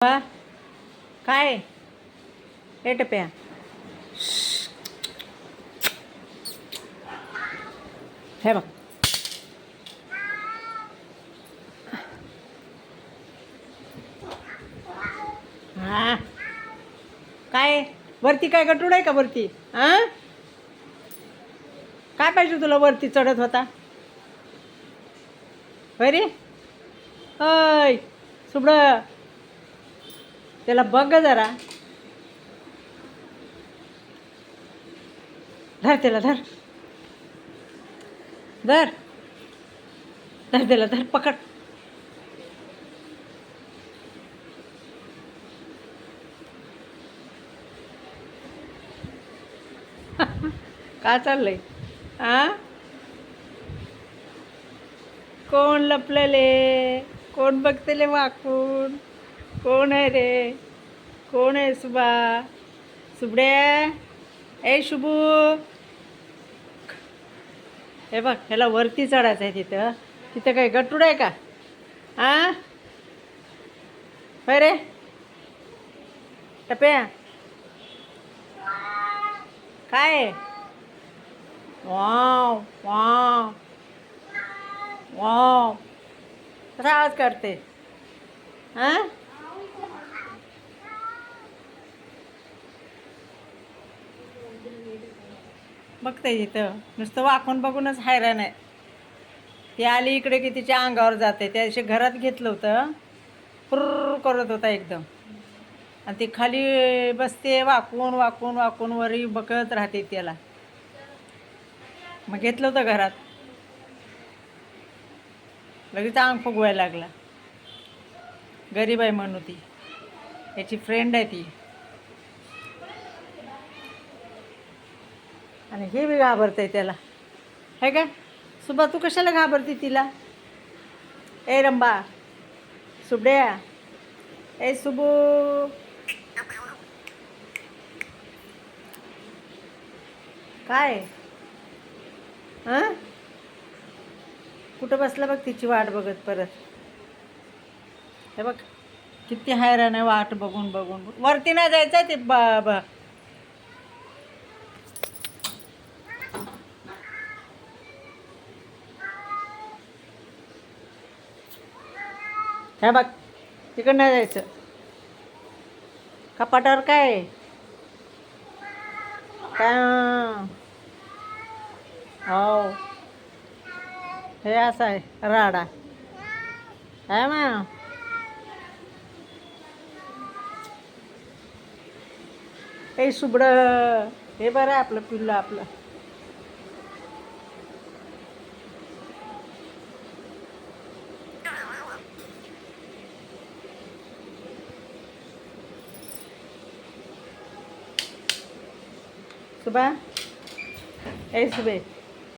बा काय? हे टप्या. हे बघ. हा. काय? वरती काय गटूड आहे का वरती? हा? काय पाहिजे तुला वरती चढत होता? होय रे? होय. सुबड. त्याला बघ जरा. धर त्याला धर. धर. धर त्याला धर पकड. का चाललंय? आ? कोण लपलेले? कोण बघतेले वाकून? कोण आहे रे? कोण आहे सुबा? सुबड्या ए शुभू! हे बघ ह्याला वरती चढायचं आहे तिथं. तिथं काय गटूड आहे का? आ? होय रे? टप्या काय? आहे? Wow wow wow. कसा आवाज करते हां बघते इथं. नुसतं वाकून बघूनच हैराण आहे. ती आली इकडे की तिच्या अंगावर जाते. त्या दिवशी घरात घेतलं होतं. पुर करत होता एकदम. आणि ती खाली बसते वाकून वाकून वाकून वरी बघत राहते त्याला. मग घेतलं होतं घरात. लगेच अंग फुगवायला लागला. गरीब आहे म्हणू ती. याची फ्रेंड आहे ती. आणि हे बी घाबरते त्याला. हे का? सुबा तू कशाला घाबरते तिला? ए रंबा. सुबड्या ए सुबू काय? हां? कुठं बसला बघ तिची वाट बघत परत. हे बघ किती हैराण आहे वाट बघून बघून. वरती नाही जायचं ते बाबा हे बघ तिकडं नाही जायचं. कपाटावर काय काय? हो. हे. असं आहे राडा. आहे मॅम ए सुबड हे बरं आहे आपलं पिल्लं आपलं. सुबा ए सुबे